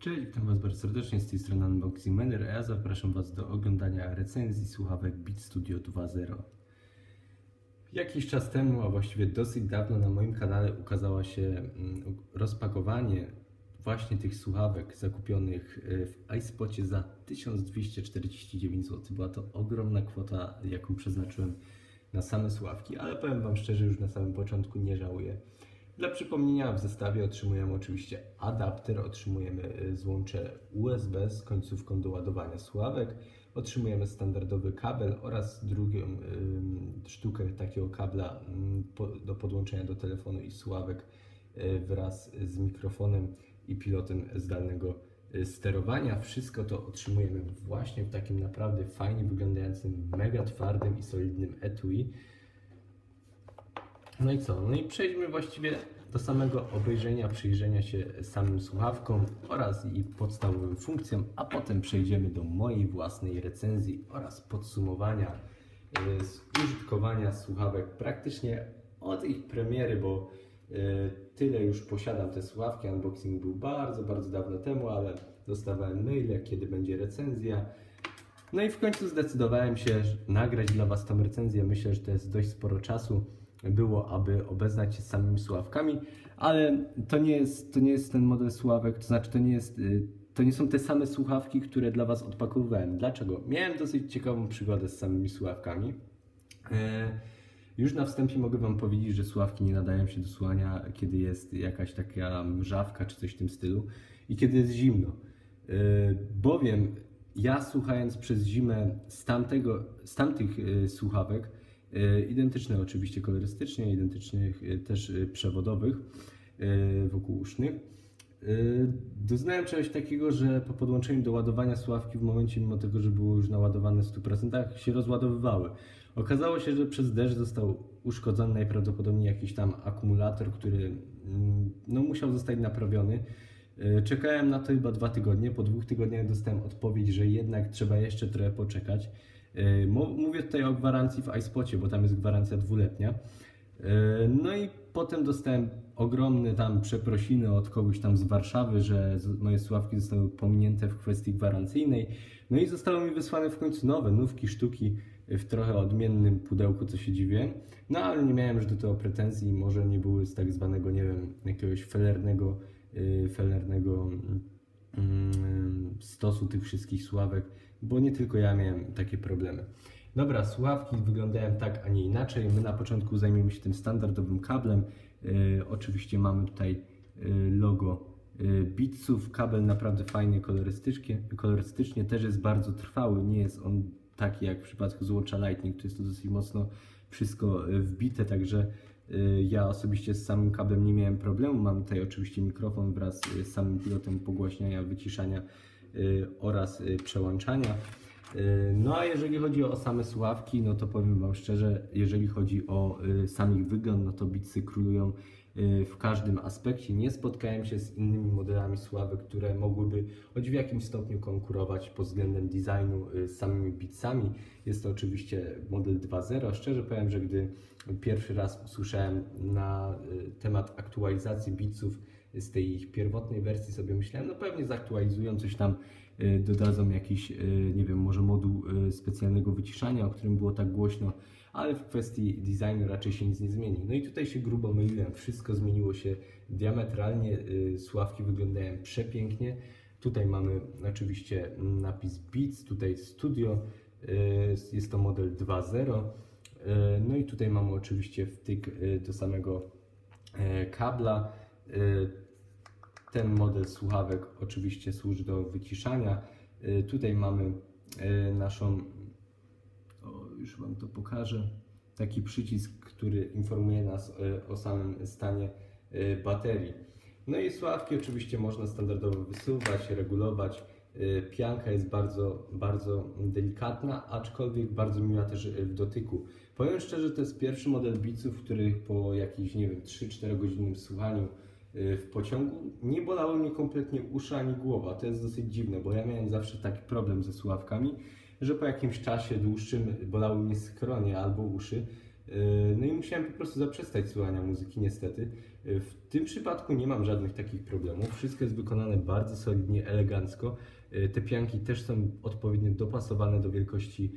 Cześć, witam Was bardzo serdecznie, z tej strony Unboxing Manager, a ja zapraszam Was do oglądania recenzji słuchawek Beat Studio 2.0. Jakiś czas temu, a właściwie dosyć dawno na moim kanale ukazała się mm, rozpakowanie właśnie tych słuchawek zakupionych y, w iSpocie za 1249 zł. Była to ogromna kwota, jaką przeznaczyłem na same słuchawki, ale powiem Wam szczerze, już na samym początku nie żałuję. Dla przypomnienia w zestawie otrzymujemy oczywiście adapter, otrzymujemy y, złącze USB z końcówką do ładowania słuchawek, otrzymujemy standardowy kabel oraz drugą sztukę takiego kabla do podłączenia do telefonu i słuchawek y, wraz z mikrofonem i pilotem zdalnego y, sterowania. Wszystko to otrzymujemy właśnie w takim naprawdę fajnie wyglądającym, mega twardym i solidnym etui. No i co? No i przejdźmy właściwie do samego obejrzenia, przyjrzenia się samym słuchawkom oraz i podstawowym funkcjom, a potem przejdziemy do mojej własnej recenzji oraz podsumowania y, z użytkowania słuchawek praktycznie od ich premiery, bo y, tyle już posiadam te słuchawki. Unboxing był bardzo, bardzo dawno temu, ale dostawałem maile, kiedy będzie recenzja. No i w końcu zdecydowałem się nagrać dla Was tą recenzję. Myślę, że to jest dość sporo czasu było, aby obeznać się z samymi słuchawkami, ale to nie jest, to nie jest ten model słuchawek, to znaczy to nie jest, y, to nie są te same słuchawki, które dla Was odpakowywałem. Dlaczego? Miałem dosyć ciekawą przygodę z samymi słuchawkami. E, Już na wstępie mogę Wam powiedzieć, że słuchawki nie nadają się do słuchania, kiedy jest jakaś taka mrzawka czy coś w tym stylu i kiedy jest zimno. E, Bowiem ja słuchając przez zimę z, tamtego, z tamtych słuchawek, e, identycznych oczywiście kolorystycznie, identycznych e, też e, przewodowych wokółusznych, e, doznałem czegoś takiego, że po podłączeniu do ładowania słuchawki w momencie, mimo tego, że było już naładowane w 100%, się rozładowywały. Okazało się, że przez deszcz został uszkodzony najprawdopodobniej jakiś tam akumulator, który mm, no, musiał zostać naprawiony. Czekałem na to chyba dwa tygodnie. Po dwóch tygodniach dostałem odpowiedź, że jednak trzeba jeszcze trochę poczekać. E, Mówię tutaj o gwarancji w iSpocie, bo tam jest gwarancja dwuletnia. E, No i potem dostałem ogromne tam przeprosiny od kogoś tam z Warszawy, że moje słuchawki zostały pominięte w kwestii gwarancyjnej. No i zostały mi wysłane w końcu nowe, nówki, sztuki w trochę odmiennym pudełku, co się dziwię. No ale nie miałem już do tego pretensji, może nie były z tak zwanego, nie wiem, jakiegoś felernego, yy, felernego mm, stosu tych wszystkich słuchawek, bo nie tylko ja miałem takie problemy. Dobra, słuchawki wyglądają tak, a nie inaczej. My na początku zajmiemy się tym standardowym kablem. Yy, oczywiście mamy tutaj yy, logo yy, Beatsów. Kabel naprawdę fajny, kolorystycznie, kolorystycznie też jest bardzo trwały. Nie jest on taki jak w przypadku złącza Lightning. Tu jest to dosyć mocno wszystko wbite, także ja osobiście z samym kablem nie miałem problemu. Mam tutaj oczywiście mikrofon wraz z samym pilotem pogłaśniania, wyciszania oraz yy, przełączania. Yy, No a jeżeli chodzi o same słuchawki, no to powiem Wam szczerze, jeżeli chodzi o y, sam ich wygląd, no to Beatsy królują y, w każdym aspekcie. Nie spotkałem się z innymi modelami słuchawek, które mogłyby choć w jakimś stopniu konkurować pod względem designu y, z samymi Beatsami. Jest to oczywiście model 2.0. Szczerze powiem, że gdy pierwszy raz usłyszałem na y, temat aktualizacji Beatsów z tej ich pierwotnej wersji sobie myślałem, no pewnie zaktualizują coś tam, y, dodadzą jakiś, y, nie wiem, może moduł y, specjalnego wyciszania, o którym było tak głośno, ale w kwestii designu raczej się nic nie zmieni. No i tutaj się grubo myliłem, wszystko zmieniło się diametralnie, słuchawki wyglądają przepięknie. Tutaj mamy oczywiście napis Beats, tutaj Studio, jest to model 2.0. y, No i tutaj mamy oczywiście wtyk do samego e, kabla. Y, Ten model słuchawek oczywiście służy do wyciszania. Y, Tutaj mamy y, naszą, o, już Wam to pokażę, taki przycisk, który informuje nas o samym stanie baterii. No i słuchawki oczywiście można standardowo wysuwać, regulować. Pianka jest bardzo, bardzo delikatna, aczkolwiek bardzo miła też w dotyku. Powiem szczerze, to jest pierwszy model Beatsów, w których po jakichś, nie wiem, 3-4 godzinnym słuchaniu w pociągu nie bolały mnie kompletnie uszy ani głowa. To jest dosyć dziwne, bo ja miałem zawsze taki problem ze słuchawkami, że po jakimś czasie dłuższym bolały mnie skronie albo uszy. No i musiałem po prostu zaprzestać słuchania muzyki, niestety. W tym przypadku nie mam żadnych takich problemów. Wszystko jest wykonane bardzo solidnie, elegancko. Te pianki też są odpowiednio dopasowane do wielkości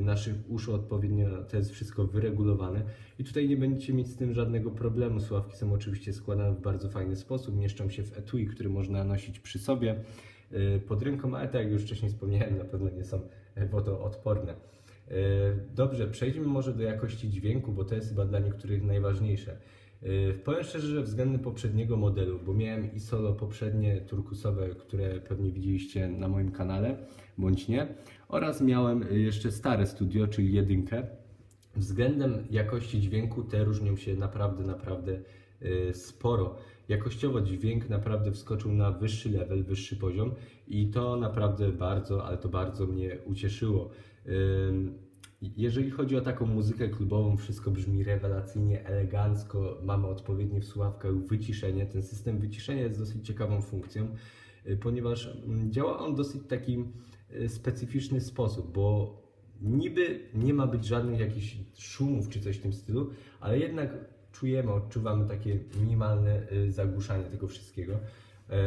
naszych uszu, odpowiednio to jest wszystko wyregulowane. I tutaj nie będziecie mieć z tym żadnego problemu. Słuchawki są oczywiście składane w bardzo fajny sposób, mieszczą się w etui, który można nosić przy sobie pod ręką, ale tak jak już wcześniej wspomniałem, na pewno nie są wodoodporne. E, dobrze, przejdźmy może do jakości dźwięku, bo to jest chyba dla niektórych najważniejsze. E, powiem szczerze, że względem poprzedniego modelu, bo miałem i solo poprzednie turkusowe, które pewnie widzieliście na moim kanale, bądź nie, oraz miałem jeszcze stare studio, czyli jedynkę. Względem jakości dźwięku te różnią się naprawdę, naprawdę e, sporo. Jakościowo dźwięk naprawdę wskoczył na wyższy level, wyższy poziom i to naprawdę bardzo, ale to bardzo mnie ucieszyło. Jeżeli chodzi o taką muzykę klubową, wszystko brzmi rewelacyjnie, elegancko, mamy odpowiednie w słuchawkach wyciszenie. Ten system wyciszenia jest dosyć ciekawą funkcją, y, ponieważ mm, działa on w dosyć taki y, specyficzny sposób, bo niby nie ma być żadnych jakichś szumów czy coś w tym stylu, ale jednak czujemy, odczuwamy takie minimalne y, zagłuszanie tego wszystkiego. E,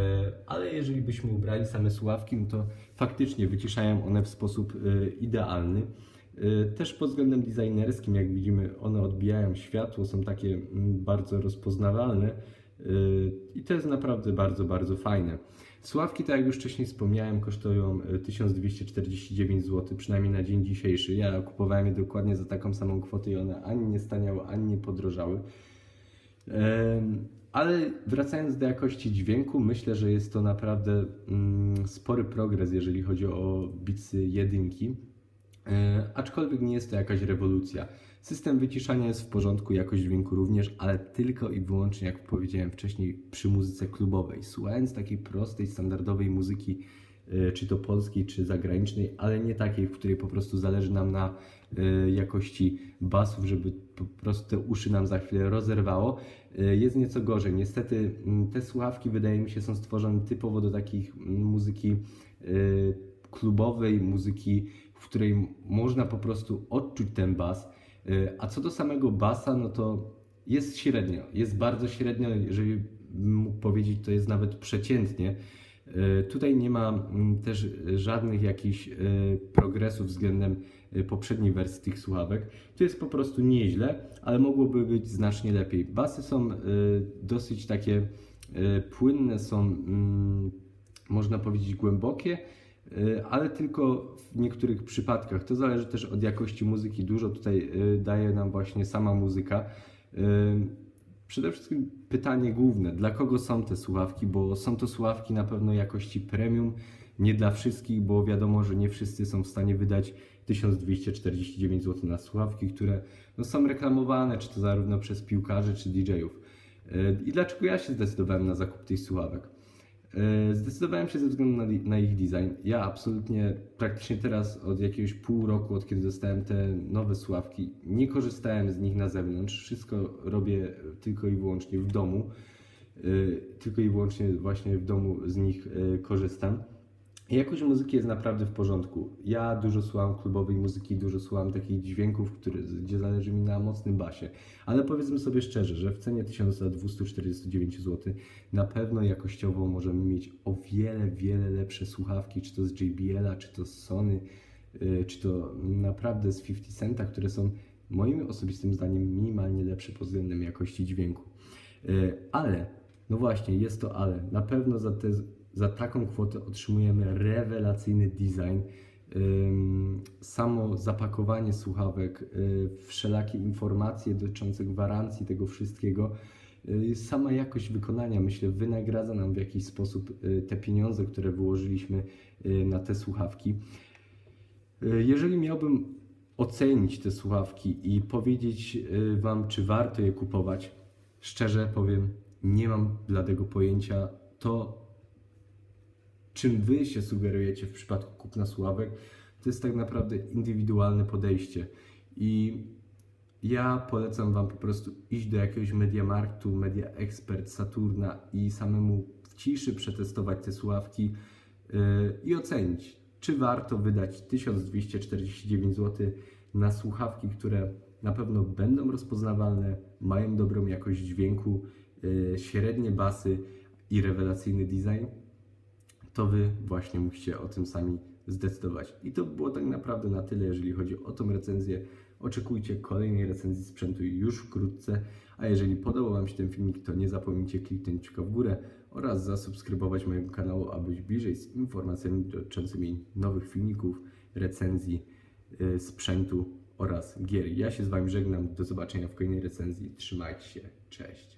ale jeżeli byśmy ubrali same słuchawki, no to faktycznie wyciszają one w sposób idealny. E, też pod względem designerskim, jak widzimy, one odbijają światło, są takie mm, bardzo rozpoznawalne i to jest naprawdę bardzo, bardzo fajne. Słuchawki, tak jak już wcześniej wspomniałem, kosztują 1249 zł, przynajmniej na dzień dzisiejszy. Ja kupowałem je dokładnie za taką samą kwotę i one ani nie staniały, ani nie podrożały. Ale wracając do jakości dźwięku, myślę, że jest to naprawdę mm, spory progres, jeżeli chodzi o bicy jedynki. E, aczkolwiek nie jest to jakaś rewolucja. System wyciszania jest w porządku, jakość dźwięku również, ale tylko i wyłącznie, jak powiedziałem wcześniej, przy muzyce klubowej. Słuchając takiej prostej, standardowej muzyki, e, czy to polskiej, czy zagranicznej, ale nie takiej, w której po prostu zależy nam na e, jakości basów, żeby po prostu te uszy nam za chwilę rozerwało, jest nieco gorzej. Niestety te słuchawki wydaje mi się są stworzone typowo do takich muzyki klubowej, muzyki, w której można po prostu odczuć ten bas. E, a co do samego basa, no to jest średnio, jest bardzo średnio, jeżeli mógł powiedzieć, to jest nawet przeciętnie. Tutaj nie ma mm, też żadnych jakichś progresów względem Y, poprzedniej wersji tych słuchawek. To jest po prostu nieźle, ale mogłoby być znacznie lepiej. Basy są y, dosyć takie y, płynne, są mm, można powiedzieć głębokie, ale tylko w niektórych przypadkach. To zależy też od jakości muzyki. Dużo tutaj daje nam właśnie sama muzyka. Przede wszystkim pytanie główne, dla kogo są te słuchawki, bo są to słuchawki na pewno jakości premium, nie dla wszystkich, bo wiadomo, że nie wszyscy są w stanie wydać 1249 zł na słuchawki, które no, są reklamowane, czy to zarówno przez piłkarzy, czy DJ-ów. E, I dlaczego ja się zdecydowałem na zakup tych słuchawek? E, zdecydowałem się ze względu na, na, ich design. Ja absolutnie praktycznie teraz od jakiegoś pół roku, od kiedy dostałem te nowe słuchawki, nie korzystałem z nich na zewnątrz. Wszystko robię tylko i wyłącznie w domu. E, tylko i wyłącznie właśnie w domu z nich korzystam. Jakość muzyki jest naprawdę w porządku. Ja dużo słucham klubowej muzyki, dużo słucham takich dźwięków, które, gdzie zależy mi na mocnym basie. Ale powiedzmy sobie szczerze, że w cenie 1249 zł na pewno jakościowo możemy mieć o wiele, wiele lepsze słuchawki, czy to z JBL-a, czy to z Sony, yy, czy to naprawdę z 50 Centa, które są moim osobistym zdaniem minimalnie lepsze pod względem jakości dźwięku. Yy, ale, no właśnie, jest to ale. Na pewno za te za taką kwotę otrzymujemy rewelacyjny design. Samo zapakowanie słuchawek, y, wszelakie informacje dotyczące gwarancji tego wszystkiego, y, sama jakość wykonania, myślę, wynagradza nam w jakiś sposób y, te pieniądze, które wyłożyliśmy na te słuchawki. Jeżeli miałbym ocenić te słuchawki i powiedzieć Wam, czy warto je kupować, szczerze powiem, nie mam bladego pojęcia. To czym wy się sugerujecie w przypadku kupna sławek, to jest tak naprawdę indywidualne podejście. I ja polecam Wam po prostu iść do jakiegoś Mediamarktu, Media Expert, Saturna i samemu w ciszy przetestować te słuchawki yy, i ocenić, czy warto wydać 1249 zł na słuchawki, które na pewno będą rozpoznawalne, mają dobrą jakość dźwięku, yy, średnie basy i rewelacyjny design, to Wy właśnie musicie o tym sami zdecydować. I to było tak naprawdę na tyle, jeżeli chodzi o tą recenzję. Oczekujcie kolejnej recenzji sprzętu już wkrótce, a jeżeli podobał Wam się ten filmik, to nie zapomnijcie kliknąć w górę oraz zasubskrybować mojego kanału, aby być bliżej z informacjami dotyczącymi nowych filmików, recenzji, yy, sprzętu oraz gier. Ja się z Wami żegnam, do zobaczenia w kolejnej recenzji. Trzymajcie się, cześć.